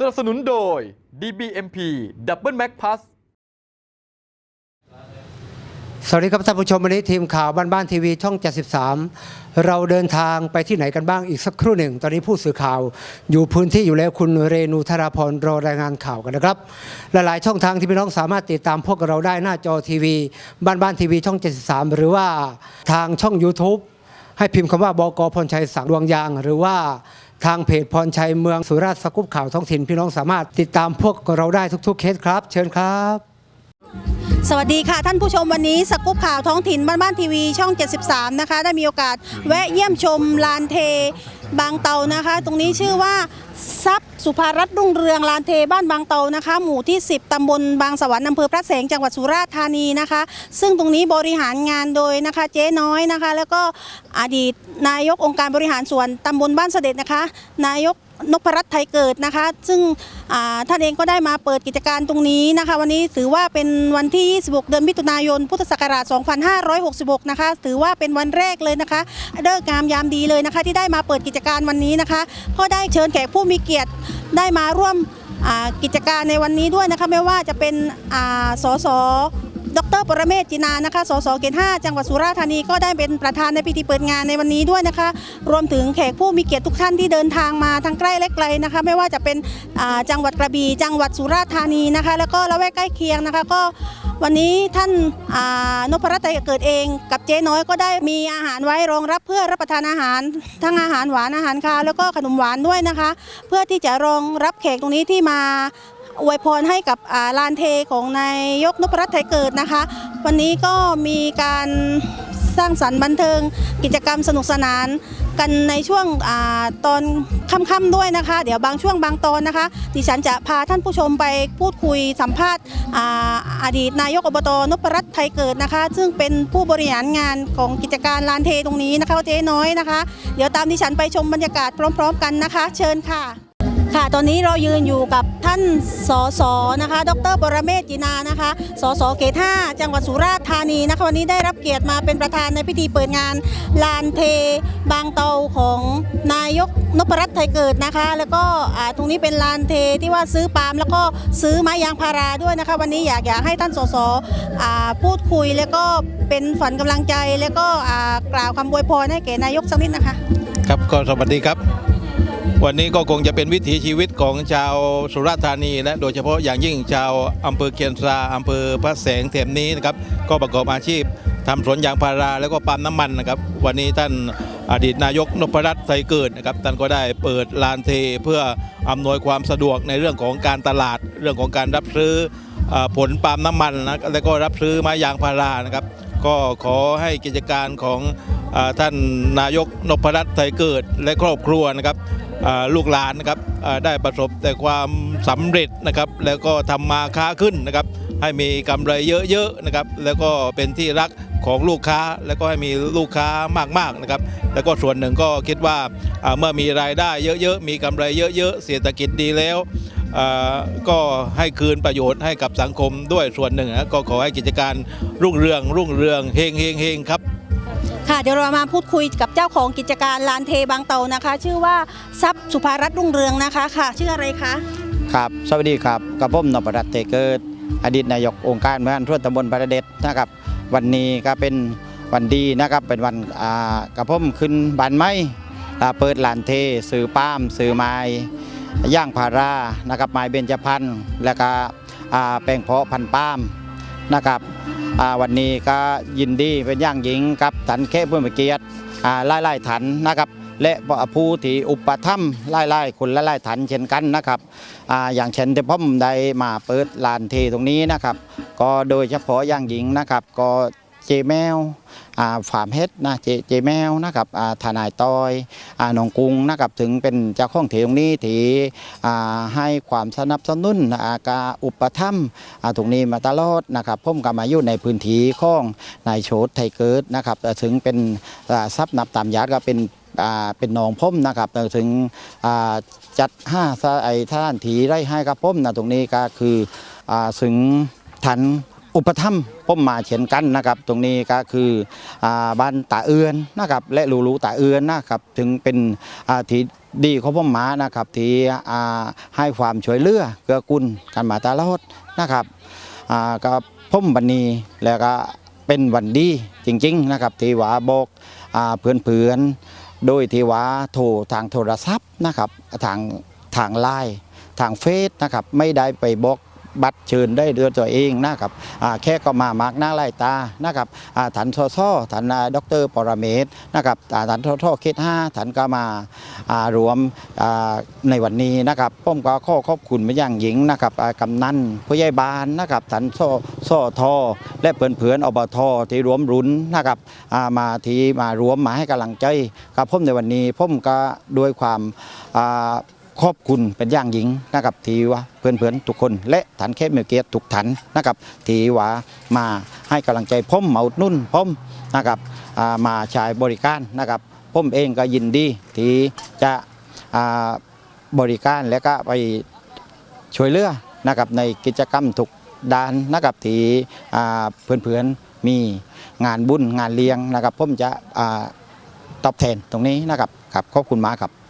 สนับสนุนโดย DBMP Double Mac Plus สวัสดีครับท่านผู้ชมวันนี้ทีมข่าวบ้านบ้านทีวีช่อง 73 เราเดินทางไปที่ไหนกันบ้างอีกสักครู่หนึ่ง ตอนนี้ผู้สื่อข่าวอยู่พื้นที่อยู่แล้วคุณเรนูธราพรรอรายงานข่าวกันนะครับ หลายๆช่องทางที่พี่น้องสามารถติดตามพวกเราได้หน้าจอทีวี บ้านบ้านทีวีช่อง 73 หรือว่าทางช่อง YouTube ให้พิมพ์คำว่าบกพรชัยสังดวงยาง หรือว่า ทางเพจพรชัยเมืองสุราษฎร์สกุปข่าวท้องถิ่นพี่น้องสามารถติดตามพวกเราได้ทุกๆเคสครับ เชิญครับ สวัสดีค่ะท่านผู้ชมวันนี้สกู๊ปข่าวท้องถิ่นบ้านบ้านทีวีช่อง 73 นะคะ ได้มีโอกาสแวะเยี่ยมชมลานเทบางเตานะคะ ตรงนี้ชื่อว่า ทรัพย์สุภารัตน์รุ่งเรืองลานเทบ้านบางเตานะคะ หมู่ที่ 10 ตำบลบางสวรรค์อำเภอพระแสงจังหวัดสุราษฎร์ธานีนะคะ ซึ่งตรงนี้บริหารงานโดยนะคะเจ๊น้อยนะคะ แล้วก็อดีตนายกองค์การบริหารส่วนตำบลบ้านเสด็จนะคะ นายก นพรัตน์ไทยเกิดนะคะ ซึ่งท่านเองก็ได้มาเปิดกิจการตรงนี้นะคะ วันนี้ถือว่าเป็นวันที่ 26 เดือนมิถุนายน พุทธศักราช 2566 นะคะ ถือว่าเป็นวันแรกเลยนะคะเลิกงามยามดีเลยนะคะ ที่ได้มาเปิดกิจการวันนี้นะคะ ก็ได้เชิญแขกผู้มีเกียรติได้มาร่วมกิจการในวันนี้ด้วยนะคะ ไม่ว่าจะเป็นสส ดรปรเมศจินานะคะ สสเขต5จังหวัดสุราษฎร์ธานีก็ได้เป็นประธานในพิธีเปิดงานในวันนี้ด้วยนะคะ รวมถึงแขกผู้มีเกียรติทุกท่านที่เดินทางมาทั้งใกล้และไกลนะคะ ไม่ว่าจะเป็นจังหวัดกระบี่จังหวัดสุราษฎร์ธานีนะคะ แล้วก็ละแวกใกล้เคียงนะคะ ก็วันนี้ท่านานพรัตน์เกิดเองกับเจ๊น้อยก็ได้มีอาหารไว้รองรับเพื่อรับประทานอาหาร ทั้งอาหารหวานอาหารคาวแล้วก็ขนมหวานด้วยนะคะ เพื่อที่จะรองรับแขกตรงนี้ที่มา อวยพรให้กับลานเทของนายยกนพรัตน์ไทยเกิดนะคะ วันนี้ก็มีการสร้างสรรค์บันเทิง กิจกรรมสนุกสนานกันในช่วงอตอนค่ำๆด้วยนะคะ เดี๋ยวบางช่วงบางตอนนะคะ ดิฉันจะพาท่านผู้ชมไปพูดคุยสัมภาษณ์ออดีตนายกอบตนพรัตน์ไทยเกิดนะคะ ซึ่งเป็นผู้บริหารงานของกิจการลานเทตรงนี้นะคะเจ๊น้อยนะคะ เดี๋ยวตามดิฉันไปชมบรรยากาศพร้อม ๆ กันนะคะ เชิญค่ะ ค่ะ ตอนนี้เรายืนอยู่กับท่านสสนะคะ ดรปรเมศจินานะคะ สสเขต5จังหวัดสุราษฎร์ธานีนะคะ วันนี้ได้รับเกียรติมาเป็นประธานในพิธีเปิดงานลานเทบางเตาของนายกนพรัตน์ไทยเกิดนะคะ แล้วก็ตรงนี้เป็นลานเทที่ว่าซื้อปาล์มแล้วก็ซื้อไม้ยางพาราด้วยนะคะ วันนี้อยากอยากให้ท่านสสพูดคุยแล้วก็เป็นฝันกำลังใจแล้วก็กล่าวคำอวยพรให้แก่นายกสักนิดนะคะ ครับก็สวัสดีครับ วันนี้ก็คงจะเป็นวิถีชีวิตของชาวสุราษฎร์ธานี และโดยเฉพาะอย่างยิ่งชาวอำเภอเคียนซาอำเภอพระแสงเถมนี้นะครับก็ประกอบอาชีพทำสวนยางพาราแล้วก็ปั๊มน้ำมันนะครับ วันนี้ท่านอดีตนายกนพรัตน์ไทยเกิดนะครับท่านก็ได้เปิดลานเทเพื่ออำนวยความสะดวกในเรื่องของการตลาด เรื่องของการรับซื้ออผลปาล์มน้ำมันนะแล้วก็รับซื้อไม้ยางพารานะครับ ก็ขอให้กิจการของอท่านนายกนพรัตน์ไทยเกิดและครอบครัวนะครับ ลูกหลานนะครับได้ประสบแต่ความสำเร็จนะครับ แล้วก็ทำมาค้าขึ้นนะครับ ให้มีกำไรเยอะๆนะครับ แล้วก็เป็นที่รักของลูกค้าแล้วก็ให้มีลูกค้ามากๆนะครับ แล้วก็ส่วนหนึ่งก็คิดว่าเมื่อมีรายได้เยอะๆมีกำไรเยอะๆเศรษฐกิจดีแล้วก็ให้คืนประโยชน์ให้กับสังคมด้วยส่วนหนึ่งนะก็ขอให้กิจการรุ่งเรืองรุ่งเรืองเฮงเฮงเฮงครับ ค่ะเดี๋ยวเรามาพูดคุยกับเจ้าของกิจการลานเทบางเตานะคะ ชื่อว่าทรัพย์สุภารัตน์รุ่งเรืองนะคะค่ะชื่ออะไรคะครับสวัสดีครับกับผมนพรัตน์เตเกิดอดีตนายกองค์การบริหารส่วตำบลประเด็ดนะครับ วันนี้ก็เป็นวันดีนะครับเป็นวันกับผมขึ้นบานไม้อ่เปิดลานเทสื่อป้ามสื่อไม้ย่างพารานะครับไม้เบญจพรรณแล้วก็แป้งเพาะพันป้ามนะครับ วันนี้ก็ยินดีเป็นอย่างยิ่งกับฐานแค่ผู้มีเกียรติอ่าไล่ฐานนะครับ และผู้ที่อุปถัมภ์ไล่ไล่คนไล่ๆถันเช่นกันนะครับออย่างเช่นที่ผมได้มาเปิดลานเทตรงนี้นะครับ ก็โดยเฉพาะอย่างหญิงนะครับก็ เจแมวอ่าฟาร์มเฮ็ดนะเจเจแมวนะครับอ่าทนายต้อยอน้องกุ้งนะครับถึงเป็นเจ้าของเทตรงนี้ที่ให้ความสนับสนุนอ่ากาอุปถัมภ์ตรงนี้มาตลอดนะครับผมก็มาอยู่ในพื้นที่ของนายโชตไทเกิดนะครับถึงเป็นทรัพย์นับตามญาติก็เป็นเป็นน้องพ่มนะครับถึงจัดห้าไอท่านถีไร่ให้กับผมนะตรงนี้ก็คือถึงทัน อุปถัมภ์ผมมาเช่นกันนะครับ ตรงนี้ก็คือบ้านตาเอือนนะครับ และลูลูตาเอือนนะครับ ถึงเป็นที่ดีของผมมานะครับที่ให้ความช่วยเหลือเกื้อกูลกันมาตลอดนะครับก็ผมบันนีแล้วก็เป็นวันดีจริงๆนะครับที่ว่าบอกเพื่อนๆโดยที่ว่าโทรทางโทรศัพท์นะครับทางทางไลน์ทางเฟซนะครับไม่ได้ไปบอก บัตรเชิญได้ด้วยตัวเองนะครับแค่ก็มามาร์กหน้าไล่ตานะครับอ่านซอซ่อถันอ่าดรปรเมศนะครับอ่านทอท่อเคสห้าถันก็มารวมในวันนี้นะครับผมก็ข้อขอบคุณเป็นอย่างยิ่งนะครับกำนันผู้ใหญ่บ้านนะครับถันซ่อซ่อทอและเพื่อนๆอบทที่รวมรุนนะครับมาที่มารวมมาให้กำลังใจกับผมในวันนี้ผมก็ด้วยความ ขอบคุณเป็นอย่างยิ่งนะครับที่ว่าเพื่อนๆทุกคน และฐานแคบเมลเกียรติทุกฐานนะครับที่ว่ามาให้กำลังใจผมมาอุดหนุ่นผมนะครับอ่ามาใช้บริการนะครับผมเองก็ยินดีที่จะบริการและก็ไปช่วยเหลือนะครับในกิจกรรมทุกด้านนะครับที่เพื่อนๆมีงานบุญงานเลี้ยงนะครับผมจะตอบแทนตรงนี้นะครับครับขอบคุณมากครับ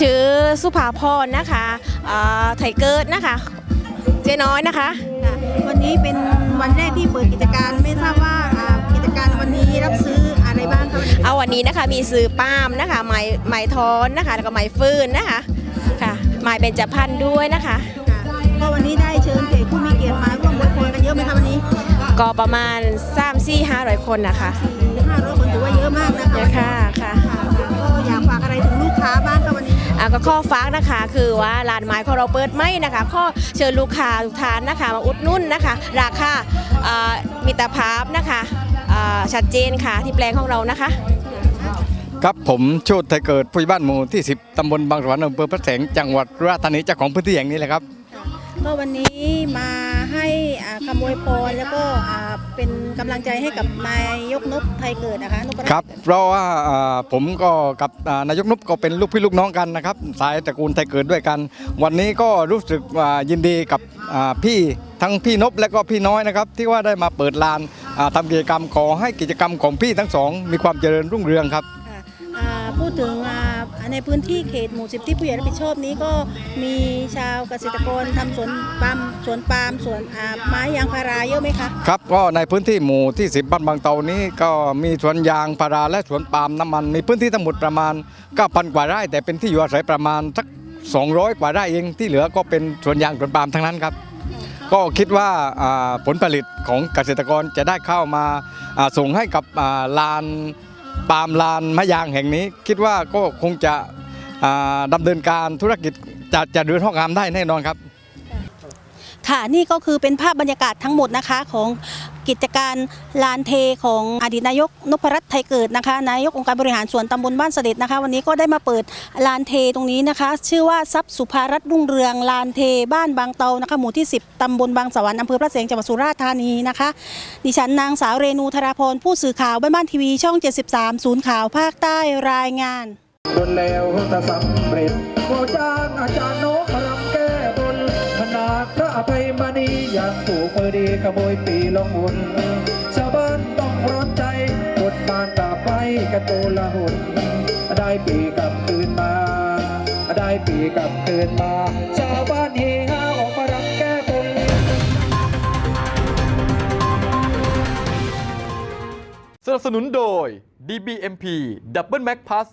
ชื่อสุภาพรนะคะอ่าไทเกิร์ดนะคะ เจ๊น้อยนะคะค่ะวันนี้เป็นวันแรกที่เปิดกิจการไม่ทราบว่าอ่ากิจการวันนี้รับซื้ออะไรบ้างคะวันนี้เอาวันนี้นะคะมีซื้อปาล์มนะคะไม้ไม้ทอนนะคะแล้วก็ไม้ฟืนนะคะค่ะไม้เบญจพรรณด้วยนะคะค่ะก็วันนี้ได้เชิญแขกผู้มีเกียรติมาร่วมอวยพรกันเยอะไหมคะวันนี้ ก็ประมาณ 3 4 500 คนนะคะห้าร้อยคนถือว่าเยอะมากนะคะเยอะค่ะค่ะค่ะก็อยากฝากอะไรถึงลูกค้าบ้างคะวันนี้ อะก็ข้อฟักนะคะ คือว่าร้านไม้ของเราเปิดไม่นะคะข้อเชิญลูกค้าทุกท่านนะคะ มาอุดหนุ่นนะคะ ราคาอ่ามิตรภาพนะคะอ่าชัดเจนค่ะที่แปลงของเรานะคะ ครับผมโชติไทยเกิดผู้ใหญ่บ้านหมู่ที่ 10 ตำบลบางสวรรค์อำเภอพระแสงจังหวัดสุราษฎร์ธานีเจ้าของพื้นที่แห่งนี้แหละครับ ก็วันนี้มาให้ อ่าคำอวยพรแล้วก็อ่าเป็นกำลังใจให้กับนายยกนพไทยเกิดนะคะนพรัตน์ครับเพราะว่าอ่าผมก็กับอ่านายกนุบก็เป็นลูกพี่ลูกน้องกันนะครับ สายตระกูลไทยเกิดด้วยกัน วันนี้ก็รู้สึกอ่ายินดีกับอ่าพี่ทั้งพี่นบและก็พี่น้อยนะครับ ที่ว่าได้มาเปิดลานอ่าทำกิจกรรมขอให้กิจกรรมของพี่ทั้งสองมีความเจริญรุ่งเรืองครับ ค่ะอ่าพูดถึงอ่า ในพื้นที่เขตหมู่สิบที่ผู้ใหญ่รับผิดชอบนี้ก็มีชาวเกษตรกรทำสวนปาล์มสวนปาล์มสวนไม้ยางพาราเยอะไหมคะครับก็ในพื้นที่หมู่ที่ 10 บ้านบางเตานี้ก็มีสวนยางพาราและสวนปาล์มน้ำมัน มีพื้นที่ทั้งหมดประมาณ9,000กว่าไร่แต่เป็นที่อยู่อาศัยประมาณสัก200 กว่าไร่เองที่เหลือก็เป็นสวนยางสวนปาล์มทั้งนั้นครับ ก็คิดว่าผลผลิตของเกษตรกรจะได้เข้ามาส่งให้กับลาน ปาล์มลานมะยางแห่งนี้ คิดว่าก็คงจะอ่าดำเนินการธุรกิจจะจะเดินห้องงามได้แน่นอนครับ ค่ะนี่ก็คือเป็นภาพบรรยากาศทั้งหมดนะคะของ กิจการลานเทของอดีตนายกนพรัตน์ไทยเกิดนะคะนายกองค์การบริหารส่วนตำบลบ้านเสด็จนะคะ วันนี้ก็ได้มาเปิดลานเทตรงนี้นะคะ ชื่อว่าทรัพย์สุภารัตน์รุ่งเรืองลานเทบ้านบางเตานะคะหมู่ที่ 10 ตำบลบางสวรรค์อำเภอพระแสงจังหวัดสุราษฎร์ธานีนะคะ ดิฉันนางสาวเรนูธราพรผู้สื่อข่าวบ้านบ้านทีวีช่อง 73 ศูนย์ข่าวภาคใต้รายงานบนแล้วจะสำเร็จโมจางอาจารย์นพลั ดีขโมยปีลงหุนชาวบ้านต้องร้อนใจกดบานกาไปกันโกละหุนได้ปีกลับคืนมา ได้ปีกลับคืนมา ชาวบ้านเฮฮาออกมารำแก้บนสนับสนุนโดย DBMP Double Max Plus